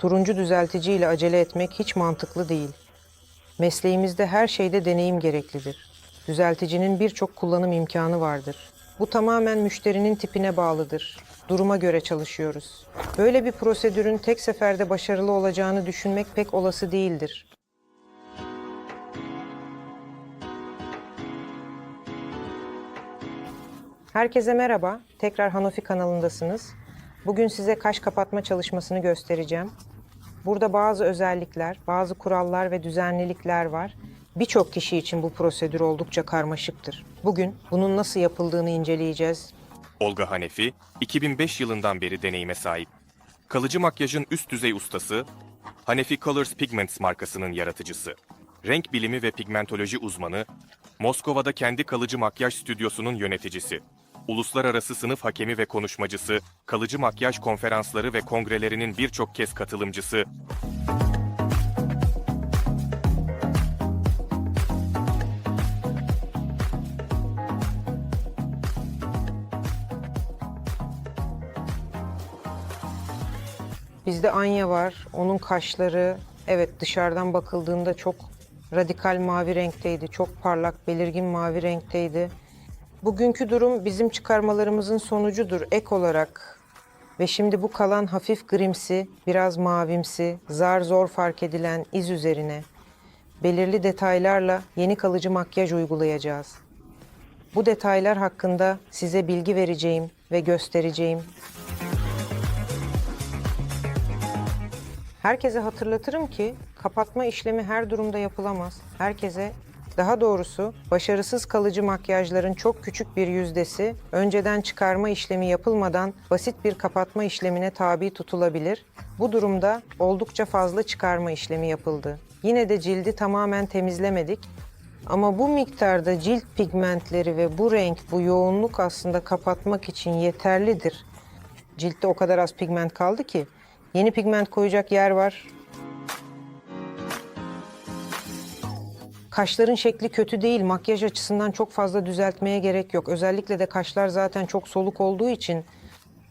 Turuncu düzeltici ile acele etmek hiç mantıklı değil. Mesleğimizde her şeyde deneyim gereklidir. Düzelticinin birçok kullanım imkanı vardır. Bu tamamen müşterinin tipine bağlıdır. Duruma göre çalışıyoruz. Böyle bir prosedürün tek seferde başarılı olacağını düşünmek pek olası değildir. Herkese merhaba. Tekrar Hanofi kanalındasınız. Bugün size kaş kapatma çalışmasını göstereceğim. Burada bazı özellikler, bazı kurallar ve düzenlilikler var. Birçok kişi için bu prosedür oldukça karmaşıktır. Bugün bunun nasıl yapıldığını inceleyeceğiz. Olga Hanefi, 2005 yılından beri deneyime sahip. Kalıcı makyajın üst düzey ustası, Hanefi Colors Pigments markasının yaratıcısı. Renk bilimi ve pigmentoloji uzmanı, Moskova'da kendi kalıcı makyaj stüdyosunun yöneticisi. Uluslararası sınıf hakemi ve konuşmacısı, kalıcı makyaj konferansları ve kongrelerinin birçok kez katılımcısı, Bizde Anya var. Onun kaşları evet dışarıdan bakıldığında çok radikal mavi renkteydi. Çok parlak, belirgin mavi renkteydi. Bugünkü durum bizim çıkarmalarımızın sonucudur ek olarak. Ve şimdi bu kalan hafif grimsi, biraz mavimsi, zar zor fark edilen iz üzerine belirli detaylarla yeni kalıcı makyaj uygulayacağız. Bu detaylar hakkında size bilgi vereceğim ve göstereceğim. Herkese hatırlatırım ki kapatma işlemi her durumda yapılamaz. Herkese daha doğrusu başarısız kalıcı makyajların çok küçük bir yüzdesi önceden çıkarma işlemi yapılmadan basit bir kapatma işlemine tabi tutulabilir. Bu durumda oldukça fazla çıkarma işlemi yapıldı. Yine de cildi tamamen temizlemedik ama bu miktarda cilt pigmentleri ve bu renk, bu yoğunluk aslında kapatmak için yeterlidir. Ciltte o kadar az pigment kaldı ki yeni pigment koyacak yer var. Kaşların şekli kötü değil. Makyaj açısından çok fazla düzeltmeye gerek yok. Özellikle de kaşlar zaten çok soluk olduğu için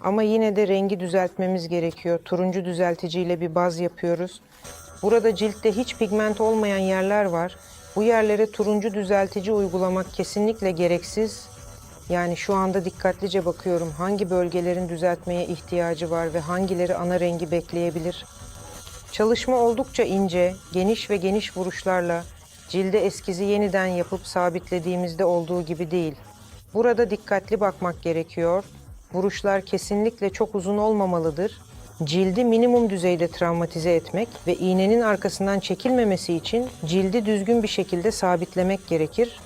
ama yine de rengi düzeltmemiz gerekiyor. Turuncu düzelticiyle bir baz yapıyoruz. Burada ciltte hiç pigment olmayan yerler var. Bu yerlere turuncu düzeltici uygulamak kesinlikle gereksiz. Yani şu anda dikkatlice bakıyorum hangi bölgelerin düzeltmeye ihtiyacı var ve hangileri ana rengi bekleyebilir. Çalışma oldukça ince, geniş ve geniş vuruşlarla cilde eskizi yeniden yapıp sabitlediğimizde olduğu gibi değil. Burada dikkatli bakmak gerekiyor. Vuruşlar kesinlikle çok uzun olmamalıdır. Cildi minimum düzeyde travmatize etmek ve iğnenin arkasından çekilmemesi için cildi düzgün bir şekilde sabitlemek gerekir.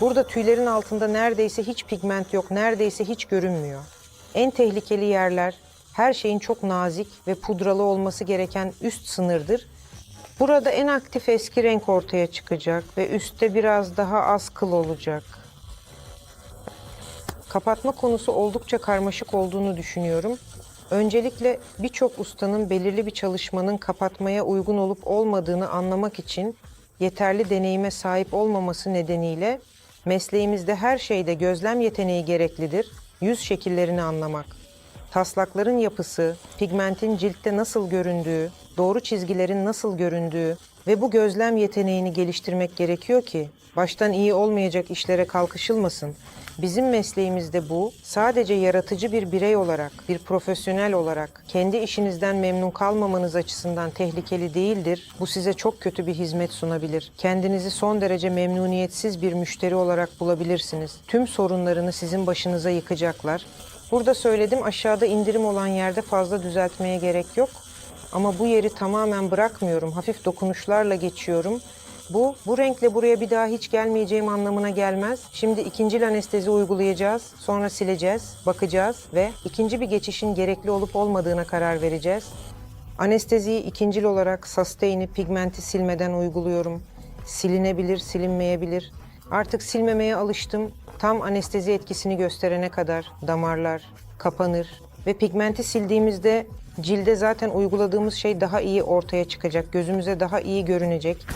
Burada tüylerin altında neredeyse hiç pigment yok, neredeyse hiç görünmüyor. En tehlikeli yerler her şeyin çok nazik ve pudralı olması gereken üst sınırdır. Burada en aktif eski renk ortaya çıkacak ve üstte biraz daha az kıl olacak. Kapatma konusu oldukça karmaşık olduğunu düşünüyorum. Öncelikle birçok ustanın belirli bir çalışmanın kapatmaya uygun olup olmadığını anlamak için yeterli deneyime sahip olmaması nedeniyle mesleğimizde her şeyde gözlem yeteneği gereklidir. Yüz şekillerini anlamak, taslakların yapısı, pigmentin ciltte nasıl göründüğü, doğru çizgilerin nasıl göründüğü ve bu gözlem yeteneğini geliştirmek gerekiyor ki baştan iyi olmayacak işlere kalkışılmasın. Bizim mesleğimizde bu sadece yaratıcı bir birey olarak, bir profesyonel olarak kendi işinizden memnun kalmamanız açısından tehlikeli değildir. Bu size çok kötü bir hizmet sunabilir. Kendinizi son derece memnuniyetsiz bir müşteri olarak bulabilirsiniz. Tüm sorunlarını sizin başınıza yıkacaklar. Burada söyledim aşağıda indirim olan yerde fazla düzeltmeye gerek yok. Ama bu yeri tamamen bırakmıyorum. Hafif dokunuşlarla geçiyorum. Bu, bu renkle buraya bir daha hiç gelmeyeceğim anlamına gelmez. Şimdi ikinci anestezi uygulayacağız. Sonra sileceğiz, bakacağız ve ikinci bir geçişin gerekli olup olmadığına karar vereceğiz. Anesteziyi ikincil olarak sustain'i, pigmenti silmeden uyguluyorum. Silinebilir, silinmeyebilir. Artık silmemeye alıştım. Tam anestezi etkisini gösterene kadar damarlar kapanır ve pigmenti sildiğimizde cilde zaten uyguladığımız şey daha iyi ortaya çıkacak. Gözümüze daha iyi görünecek.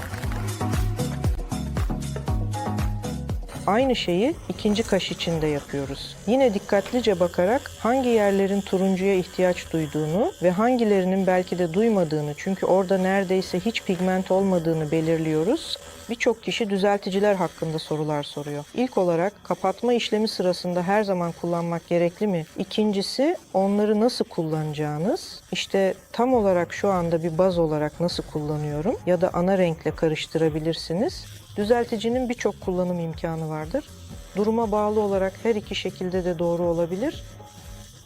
Aynı şeyi ikinci kaş için de yapıyoruz. Yine dikkatlice bakarak hangi yerlerin turuncuya ihtiyaç duyduğunu ve hangilerinin belki de duymadığını çünkü orada neredeyse hiç pigment olmadığını belirliyoruz. Birçok kişi düzelticiler hakkında sorular soruyor. İlk olarak kapatma işlemi sırasında her zaman kullanmak gerekli mi? İkincisi onları nasıl kullanacağınız. İşte tam olarak şu anda bir baz olarak nasıl kullanıyorum ya da ana renkle karıştırabilirsiniz. Düzelticinin birçok kullanım imkanı vardır. Duruma bağlı olarak her iki şekilde de doğru olabilir.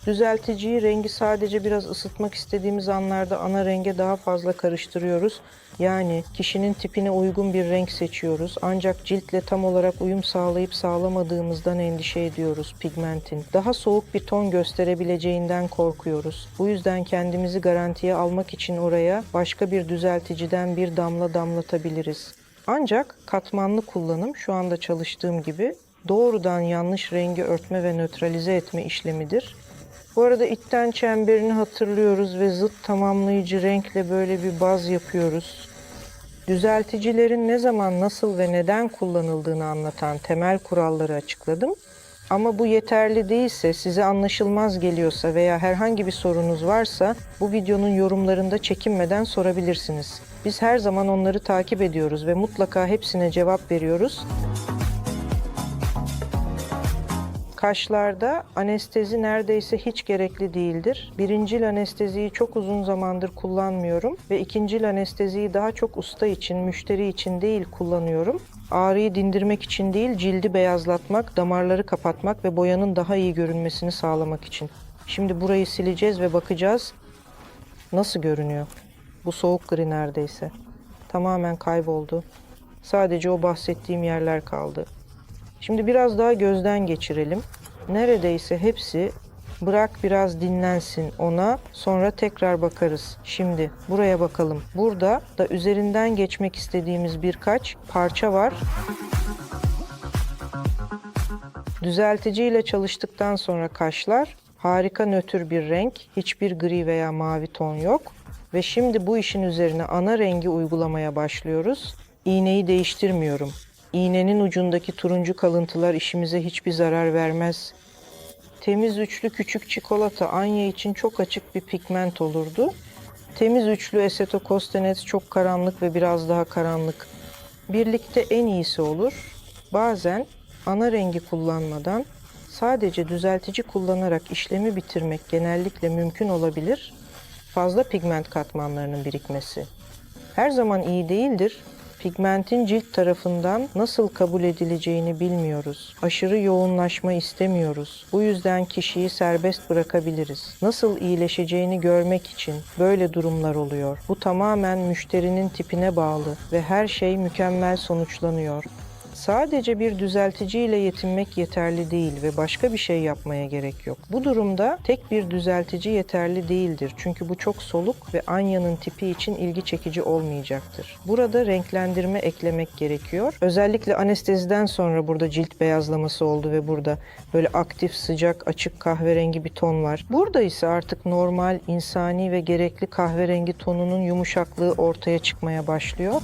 Düzelticiyi rengi sadece biraz ısıtmak istediğimiz anlarda ana renge daha fazla karıştırıyoruz. Yani kişinin tipine uygun bir renk seçiyoruz. Ancak ciltle tam olarak uyum sağlayıp sağlamadığımızdan endişe ediyoruz pigmentin. Daha soğuk bir ton gösterebileceğinden korkuyoruz. Bu yüzden kendimizi garantiye almak için oraya başka bir düzelticiden bir damla damlatabiliriz. Ancak katmanlı kullanım şu anda çalıştığım gibi doğrudan yanlış rengi örtme ve nötralize etme işlemidir. Bu arada itten çemberini hatırlıyoruz ve zıt tamamlayıcı renkle böyle bir baz yapıyoruz. Düzelticilerin ne zaman, nasıl ve neden kullanıldığını anlatan temel kuralları açıkladım. Ama bu yeterli değilse, size anlaşılmaz geliyorsa veya herhangi bir sorunuz varsa bu videonun yorumlarında çekinmeden sorabilirsiniz. Biz her zaman onları takip ediyoruz ve mutlaka hepsine cevap veriyoruz. Kaşlarda anestezi neredeyse hiç gerekli değildir. Birincil anesteziyi çok uzun zamandır kullanmıyorum ve ikincil anesteziyi daha çok usta için, müşteri için değil kullanıyorum. Ağrıyı dindirmek için değil, cildi beyazlatmak, damarları kapatmak ve boyanın daha iyi görünmesini sağlamak için. Şimdi burayı sileceğiz ve bakacağız nasıl görünüyor. Bu soğuk gri neredeyse. Tamamen kayboldu. Sadece o bahsettiğim yerler kaldı. Şimdi biraz daha gözden geçirelim. Neredeyse hepsi bırak biraz dinlensin ona sonra tekrar bakarız. Şimdi buraya bakalım. Burada da üzerinden geçmek istediğimiz birkaç parça var. Düzeltici ile çalıştıktan sonra kaşlar harika nötr bir renk, hiçbir gri veya mavi ton yok. Ve şimdi bu işin üzerine ana rengi uygulamaya başlıyoruz. İğneyi değiştirmiyorum. İğnenin ucundaki turuncu kalıntılar işimize hiçbir zarar vermez. Temiz üçlü küçük çikolata Anya için çok açık bir pigment olurdu. Temiz üçlü esetokostenes çok karanlık ve biraz daha karanlık. Birlikte en iyisi olur. Bazen ana rengi kullanmadan sadece düzeltici kullanarak işlemi bitirmek genellikle mümkün olabilir. Fazla pigment katmanlarının birikmesi. Her zaman iyi değildir. Pigmentin cilt tarafından nasıl kabul edileceğini bilmiyoruz. Aşırı yoğunlaşma istemiyoruz. Bu yüzden kişiyi serbest bırakabiliriz. Nasıl iyileşeceğini görmek için böyle durumlar oluyor. Bu tamamen müşterinin tipine bağlı ve her şey mükemmel sonuçlanıyor. Sadece bir düzelticiyle yetinmek yeterli değil ve başka bir şey yapmaya gerek yok. Bu durumda tek bir düzeltici yeterli değildir. Çünkü bu çok soluk ve Anya'nın tipi için ilgi çekici olmayacaktır. Burada renklendirme eklemek gerekiyor. Özellikle anesteziden sonra burada cilt beyazlaması oldu ve burada böyle aktif, sıcak, açık kahverengi bir ton var. Burada ise artık normal, insani ve gerekli kahverengi tonunun yumuşaklığı ortaya çıkmaya başlıyor.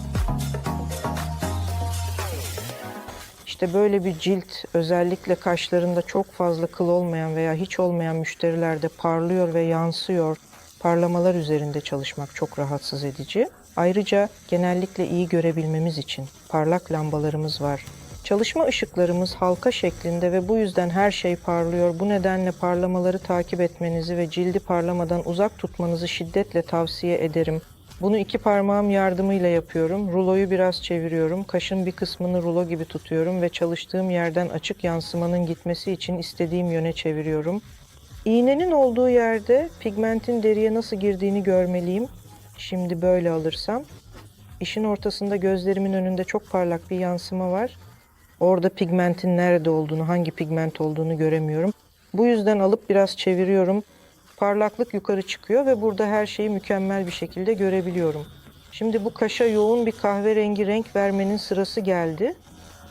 İşte böyle bir cilt özellikle kaşlarında çok fazla kıl olmayan veya hiç olmayan müşterilerde parlıyor ve yansıyor. Parlamalar üzerinde çalışmak çok rahatsız edici. Ayrıca genellikle iyi görebilmemiz için parlak lambalarımız var. Çalışma ışıklarımız halka şeklinde ve bu yüzden her şey parlıyor. Bu nedenle parlamaları takip etmenizi ve cildi parlamadan uzak tutmanızı şiddetle tavsiye ederim. Bunu iki parmağım yardımıyla yapıyorum. Ruloyu biraz çeviriyorum. Kaşın bir kısmını rulo gibi tutuyorum ve çalıştığım yerden açık yansımanın gitmesi için istediğim yöne çeviriyorum. İğnenin olduğu yerde pigmentin deriye nasıl girdiğini görmeliyim. Şimdi böyle alırsam. İşin ortasında gözlerimin önünde çok parlak bir yansıma var. Orada pigmentin nerede olduğunu, hangi pigment olduğunu göremiyorum. Bu yüzden alıp biraz çeviriyorum parlaklık yukarı çıkıyor ve burada her şeyi mükemmel bir şekilde görebiliyorum. Şimdi bu kaşa yoğun bir kahverengi renk vermenin sırası geldi.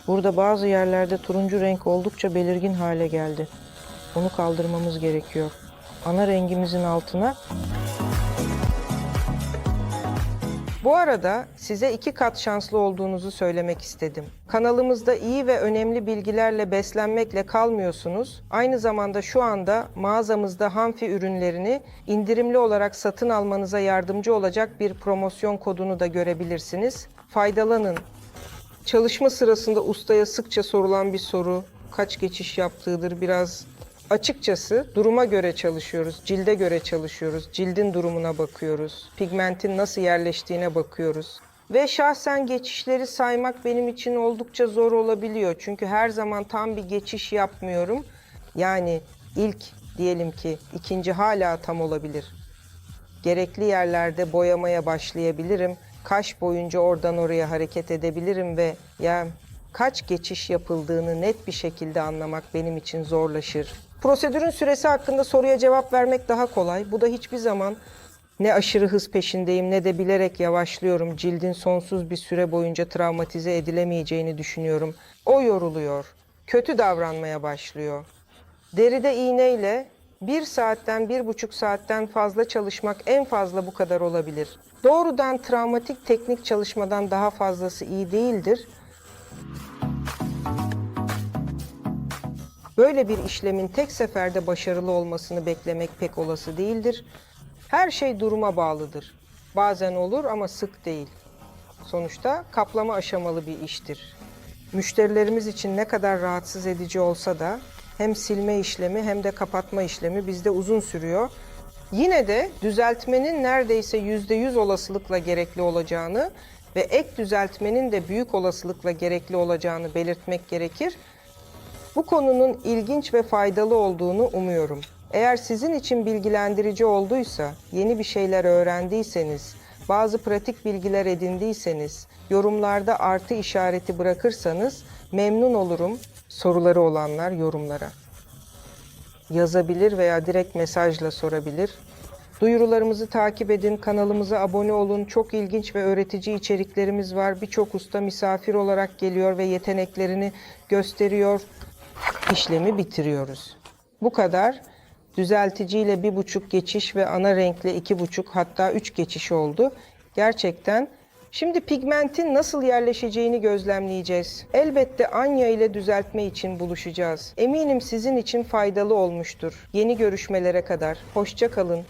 Burada bazı yerlerde turuncu renk oldukça belirgin hale geldi. Onu kaldırmamız gerekiyor. Ana rengimizin altına Bu arada size iki kat şanslı olduğunuzu söylemek istedim. Kanalımızda iyi ve önemli bilgilerle beslenmekle kalmıyorsunuz. Aynı zamanda şu anda mağazamızda Hanfi ürünlerini indirimli olarak satın almanıza yardımcı olacak bir promosyon kodunu da görebilirsiniz. Faydalanın. Çalışma sırasında ustaya sıkça sorulan bir soru kaç geçiş yaptığıdır biraz açıkçası duruma göre çalışıyoruz, cilde göre çalışıyoruz, cildin durumuna bakıyoruz, pigmentin nasıl yerleştiğine bakıyoruz. Ve şahsen geçişleri saymak benim için oldukça zor olabiliyor. Çünkü her zaman tam bir geçiş yapmıyorum. Yani ilk diyelim ki ikinci hala tam olabilir gerekli yerlerde boyamaya başlayabilirim. Kaş boyunca oradan oraya hareket edebilirim ve ya kaç geçiş yapıldığını net bir şekilde anlamak benim için zorlaşır. Prosedürün süresi hakkında soruya cevap vermek daha kolay. Bu da hiçbir zaman ne aşırı hız peşindeyim ne de bilerek yavaşlıyorum. Cildin sonsuz bir süre boyunca travmatize edilemeyeceğini düşünüyorum. O yoruluyor. Kötü davranmaya başlıyor. Deride iğneyle bir saatten bir buçuk saatten fazla çalışmak en fazla bu kadar olabilir. Doğrudan travmatik teknik çalışmadan daha fazlası iyi değildir. Böyle bir işlemin tek seferde başarılı olmasını beklemek pek olası değildir. Her şey duruma bağlıdır. Bazen olur ama sık değil. Sonuçta kaplama aşamalı bir iştir. Müşterilerimiz için ne kadar rahatsız edici olsa da hem silme işlemi hem de kapatma işlemi bizde uzun sürüyor. Yine de düzeltmenin neredeyse %100 olasılıkla gerekli olacağını ve ek düzeltmenin de büyük olasılıkla gerekli olacağını belirtmek gerekir. Bu konunun ilginç ve faydalı olduğunu umuyorum. Eğer sizin için bilgilendirici olduysa, yeni bir şeyler öğrendiyseniz, bazı pratik bilgiler edindiyseniz, yorumlarda artı işareti bırakırsanız memnun olurum soruları olanlar yorumlara. Yazabilir veya direkt mesajla sorabilir. Duyurularımızı takip edin, kanalımıza abone olun. Çok ilginç ve öğretici içeriklerimiz var. Birçok usta misafir olarak geliyor ve yeteneklerini gösteriyor. İşlemi bitiriyoruz. Bu kadar. Düzelticiyle bir buçuk geçiş ve ana renkle iki buçuk hatta üç geçiş oldu. Gerçekten Şimdi pigmentin nasıl yerleşeceğini gözlemleyeceğiz. Elbette Anya ile düzeltme için buluşacağız. Eminim sizin için faydalı olmuştur. Yeni görüşmelere kadar. Hoşça kalın.